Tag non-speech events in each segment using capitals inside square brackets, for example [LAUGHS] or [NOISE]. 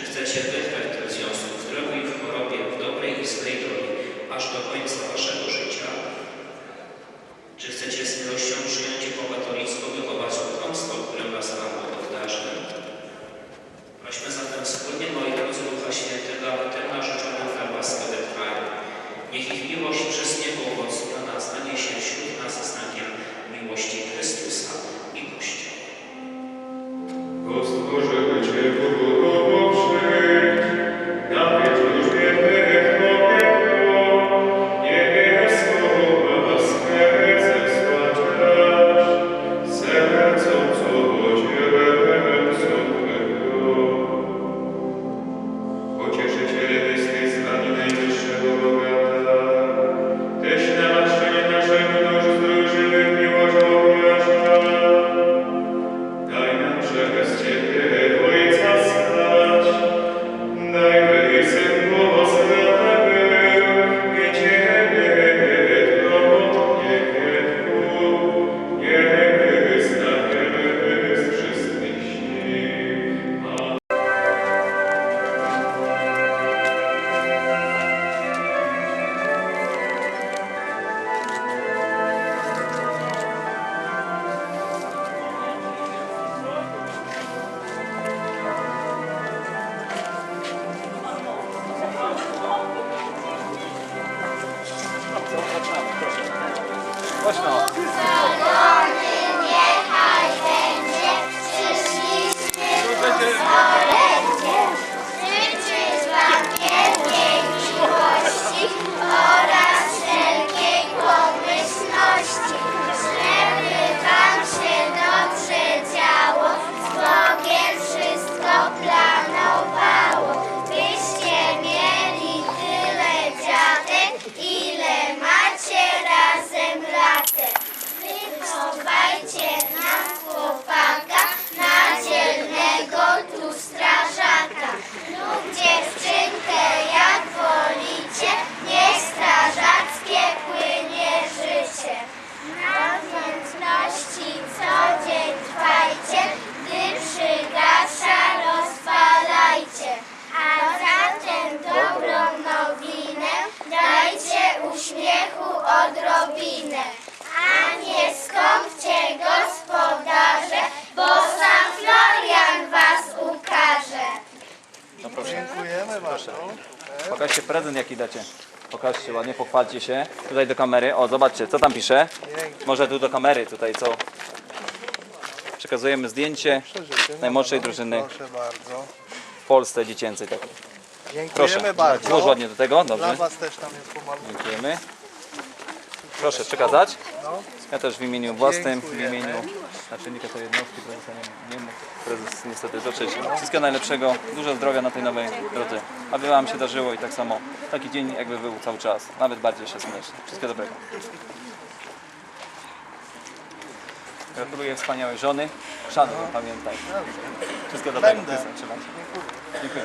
Czy chcecie wytrwać tych związków w zdrowiu i w chorobie, w dobrej i złej doli, aż do końca waszego życia? Czy chcecie professional. Bardzo. Pokażcie prezent jaki dacie. Pokażcie ładnie, pochwalcie się. Tutaj do kamery. O, zobaczcie, co tam pisze. Może tu do kamery, tutaj co. Przekazujemy zdjęcie najmłodszej drużyny Proszę bardzo. w Polsce dziecięcej. Tak. Dziękujemy Proszę, bardzo. złóż ładnie do tego, Dla dobrze. was też tam jest pomalutko. Dziękujemy. Proszę przekazać. No. Ja też w imieniu własnym, w Dziękujemy. imieniu naczelnika tej jednostki, prezesa nie, nie mógł prezes niestety dotrzeć. Wszystkiego najlepszego, dużo zdrowia na tej nowej drodze. Aby Wam się darzyło i tak samo taki dzień jakby był cały czas, nawet bardziej się smieszy. Wszystkiego dobrego. Gratuluję wspaniałej żony. Szanuj, pamiętaj. Wszystkiego dobrego. Będę. Trzymaj się. Dziękuję.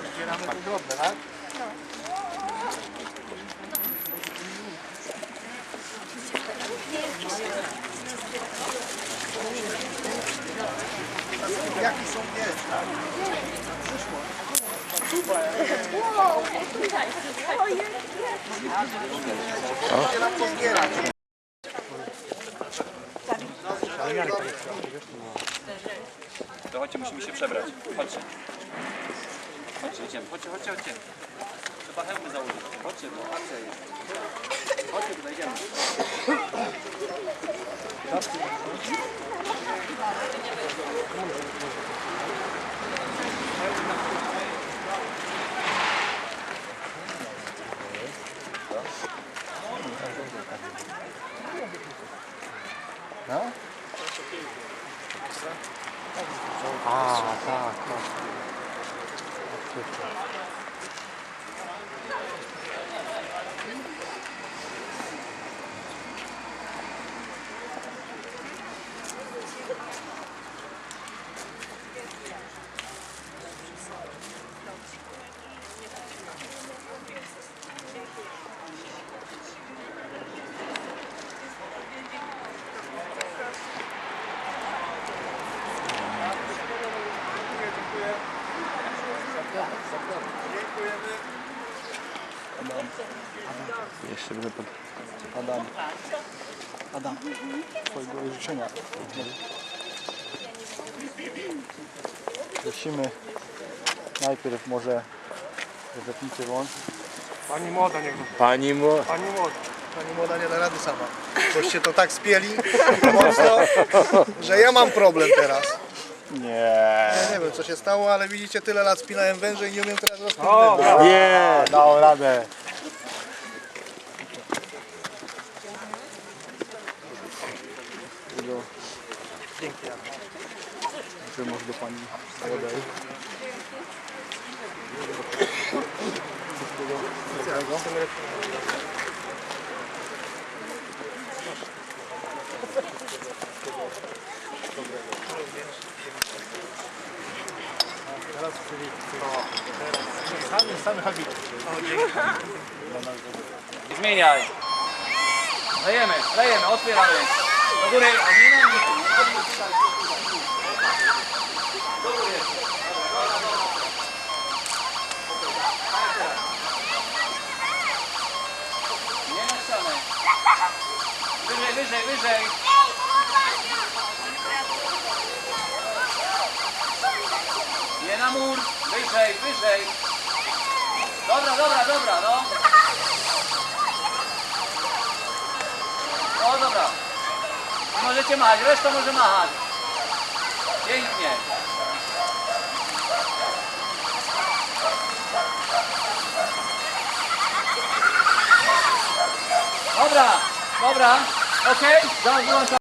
Zbieramy tu drobne, tak? Jaki są miejsca? Przyszło. nam pozbierać. To chodźcie, musimy się przebrać. Chodźcie. Chodźcie, idziemy. Chodźcie, chodźcie, chodźcie. Trzeba hełmy założyć. Chodźcie, bo akcja jest. Chodźcie, tutaj idziemy. No? A, tak, tak. Jeszcze będę pod... Adam. Adam. Twojego życzenia. Prosimy najpierw może zapnijcie włącz. Pani młoda niech Pani mu... Pani młoda. Pani młoda nie da rady sama. Boście to tak spieli [LAUGHS] mocno, że ja mam problem teraz. Nie. Ja nie wiem co się stało, ale widzicie tyle lat spinałem węże i nie umiem teraz węża. Nie, dał radę. Dzięki. Czy może do pani młodej? Samy, samy habit. Zmieniaj. Lejemy, lejemy, otwieramy. Do góry. Na mur. Wyżej, wyżej. Dobra, dobra, dobra, no. O, dobra. Możecie machać, reszta może machać. Pięknie. Dobra, dobra, okej, okay.